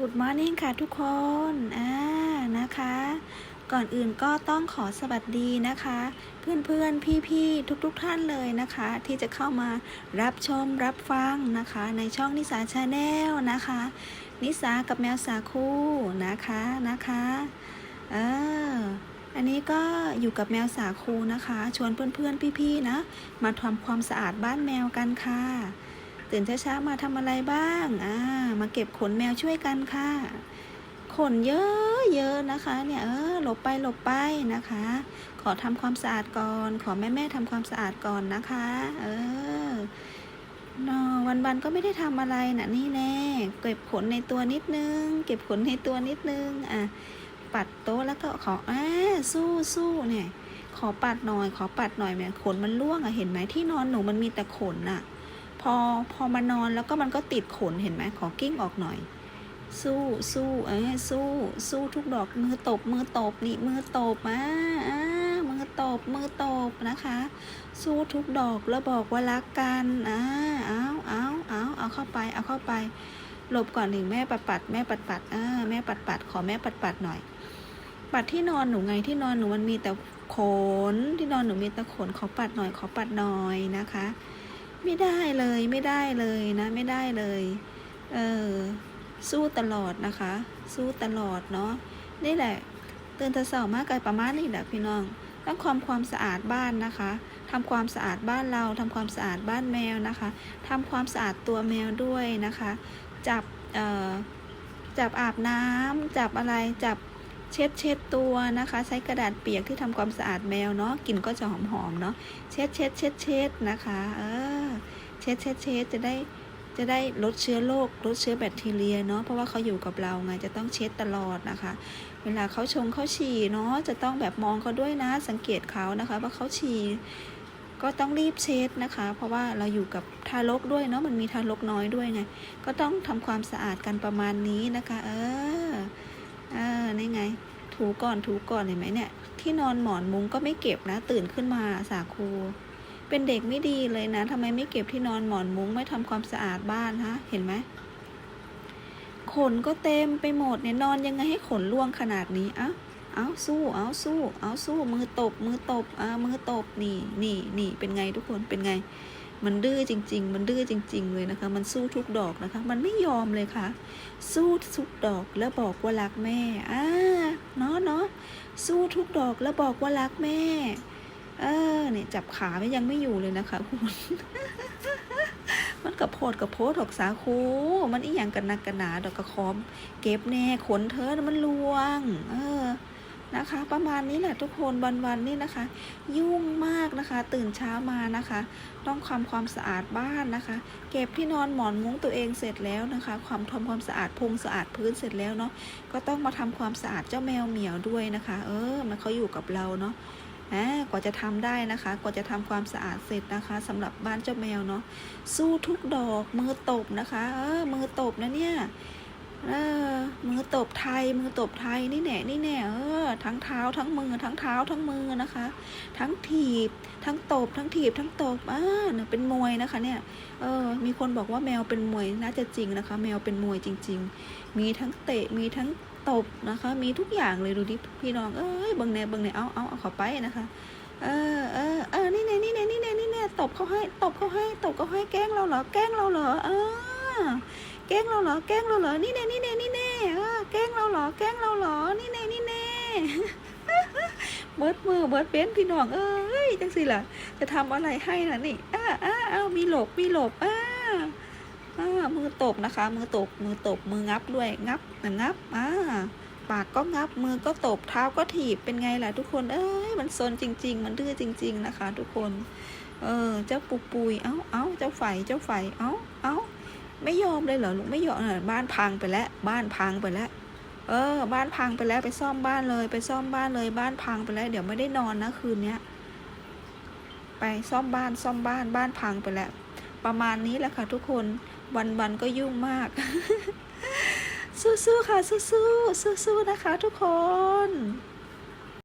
Good Morning ค่ะทุกคน อ่า นะคะ ก่อนอื่นก็ต้องขอสวัสดีนะคะ เพื่อนๆ พี่ๆ ทุกๆท่านเลยนะคะ ที่จะเข้ามารับชมรับฟังนะคะ ในช่องนิสาชาแนลนะคะ นิสากับแมวสาคูนะคะนะคะเอออันนี้ก็อยู่กับแมวสาคูนะคะ ชวนเพื่อนๆ พี่ๆ นะ มาทำความสะอาดบ้านแมวกันค่ะ ตื่นเช้าๆมาทำอะไรบ้างอ่ามาเก็บขนแมวช่วยกันค่ะ ขนเยอะเยอะนะคะ เนี่ยเออหลบไปหลบไปนะคะ ขอทำความสะอาดก่อน ขอแม่แม่ๆทำความสะอาดก่อนนะคะ เออนอวันๆก็ไม่ได้ทำอะไรนะนี่แน่เก็บขนในตัวนิดนึง เก็บขนในตัวนิดนึงอะปัดโต๊ะแล้วก็ขออ่าสู้สู้เนี่ย ขอปัดหน่อย ขอปัดหน่อยแม่ขนมันร่วงอะเห็นไหมที่นอนหนูมันมีแต่ขนอะ อพอมานอนแล้วก็มันก็ติดขนเห็นไหมขอกิ้งออกหน่อย สู้สู้เอ้ยสู้สู้ทุกดอกมือตบมือตบนี่มือตบอ่าอ่ามือตบมือตบนะคะ สู้ทุกดอกแล้วบอกว่ารักกันอ่าเอาเอาเอาเอาเข้าไปเอาเข้าไปหลบก่อนถึงแม่ปัดปัดแม่ปัดปัดอ่าแม่ปัดปัดขอแม่ปัดปัดหน่อย ปัดที่นอนหนูไงที่นอนหนูมันมีแต่ขนที่นอนหนูมีแต่ขนขอปัดหน่อยขอปัดหน่อยนะคะ ไม่ได้เลยไม่ได้เลยนะไม่ได้เลย เออสู้ตลอดนะคะ สู้ตลอดเนาะนี่แหละเตื่นแต่เช้ามากกันประมาณนี้แหละพี่น้องต้องความความสะอาดบ้านนะคะทำความสะอาดบ้านเราทำความสะอาดบ้านแมวนะคะทำความสะอาดตัวแมวด้วยนะคะ จับเอ่อจับอาบน้ำจับอะไรจับ เช็ดเช็ดตัวนะคะ ใช้กระดาษเปียกที่ทำความสะอาดแมวเนาะกลิ่นก็จะหอมๆเนาะเช็ดเช็ดเช็ดเช็ดนะคะ เออ เช็ดเช็ดเช็ดจะได้จะได้ลดเชื้อโรคลดเชื้อแบคทีเรียเนาะเพราะว่าเขาอยู่กับเราไงจะต้องเช็ดตลอดนะคะ เวลาเขาชงเขาฉี่เนาะจะต้องแบบมองเขาด้วยนะ สังเกตเขานะคะ ว่าเขาฉี่ก็ต้องรีบเช็ดนะคะ เพราะว่าเราอยู่กับทารกด้วยเนาะมันมีทารกน้อยด้วยไงก็ต้องทำความสะอาดกันประมาณนี้นะคะ เออ ออนี่ไง ถูก่อนถูก่อนเห็นไหมเนี่ย ที่นอนหมอนมุ้งก็ไม่เก็บนะ ตื่นขึ้นมาสาคู เป็นเด็กไม่ดีเลยนะทำไมไม่เก็บที่นอนหมอนมุ้งไม่ทำความสะอาดบ้านฮะ เห็นไหมขนก็เต็มไปหมดเนี่ยนอนยังไงให้ขนร่วงขนาดนี้เอ้าเอาสู้ เอาสู้ เอาสู้ มือตบ มือตบอ่ามือตบ นี่ นี่ นี่ เป็นไงทุกคน เป็นไง มันดื้อจริง ๆ มันดื้อจริง ๆ เลยนะคะ มันสู้ทุกดอกนะคะ มันไม่ยอมเลยค่ะ สู้ทุกดอกแล้วบอกว่ารักแม่ อ่า เนาะเนาะสู้ทุกดอกแล้วบอกว่ารักแม่ เออ เนี่ยจับขาไม่ยังไม่อยู่เลยนะคะคุณมันกระโพดกระโพดดอกสาคูมันอีหยังกันนักกันหนาดอกกระคอม เก็บแน่ขนเธอน่ะมันลวง เออ นะคะ ประมาณนี้แหละทุกคนวันๆนี่นะคะ ยุ่งมากนะคะ ตื่นเช้ามานะคะ ต้องความความสะอาดบ้านนะคะ เก็บที่นอนหมอนมุ้งตัวเองเสร็จแล้วนะคะ ความทำความสะอาดพงสะอาดพื้นเสร็จแล้วเนาะก็ต้องมาทำความสะอาดเจ้าแมวเหมียวด้วยนะคะ เออมันเขาอยู่กับเราเนาะอ่ากว่าจะทำได้นะคะ กว่าจะทำความสะอาดเสร็จนะคะสำหรับบ้านเจ้าแมวเนาะสู้ทุกดอกมือตบนะคะ เออมือตบนะเนี่ย เออ มือตบไทย มือตบไทยนี่แน่นี่แน่เออ ทั้งเท้าทั้งมือ ทั้งเท้าทั้งมือนะคะ ทั้งถีบ ทั้งตบ ทั้งถีบ ทั้งตบอ่าเนี่ยเป็นมวยนะคะ เนี่ย เออ มีคนบอกว่าแมวเป็นมวยน่าจะจริงนะคะ แมวเป็นมวยจริง ๆ มีทั้งเตะ มีทั้งตบนะคะ มีทุกอย่างเลยดูดิพี่น้อง เอ้ยบังแน่บังแน่เอาเอาเอาเข้าไปนะคะ เออเออเออนี่แน่นี่แน่นี่แน่นี่แน่ตบเขาให้ ตบเขาให้ ตบเขาให้ แกล้งเราเหรอ แกล้งเราเหรอ เออ แกล้งเราเหรอ แกล้งเราเหรอ นี่แน่นี่แน่นี่แน่เออแกล้งเราเหรอ แกล้งเราเหรอ นี่แน่นี่แน่เบิดมือเบิดเป็นพี่น้องเอ้ยจังสิล่ะ จะทำอะไรให้ล่ะนี่อ้าอ้าเอามีหลบมีหลบอ้าอ่ามือตบนะคะ มือตบมือตบมืองับด้วยงับนะงับอ่าปากก็งับมือก็ตบเท้าก็ถีบเป็นไงล่ะทุกคนเอ้ยมันซนจริง ๆ มันดื้อจริง ๆนะคะ ทุกคน เออเจ้าปุกปุยเอ้าเอ้าเจ้าไฝเจ้าไฝเอ้าเอ้า ไม่ยอมเลยเหรอลูกไม่ยอมเออบ้านพังไปแล้ว บ้านพังไปแล้ว เออ บ้านพังไปแล้วไปซ่อมบ้านเลย ไปซ่อมบ้านเลย บ้านพังไปแล้ว เดี๋ยวไม่ได้นอนนะคืนเนี้ยไปซ่อมบ้านซ่อมบ้านบ้านพังไปแล้ว ประมาณนี้แหละค่ะทุกคนวันๆก็ยุ่งมาก สู้ๆค่ะสู้ๆสู้ๆนะคะทุกคน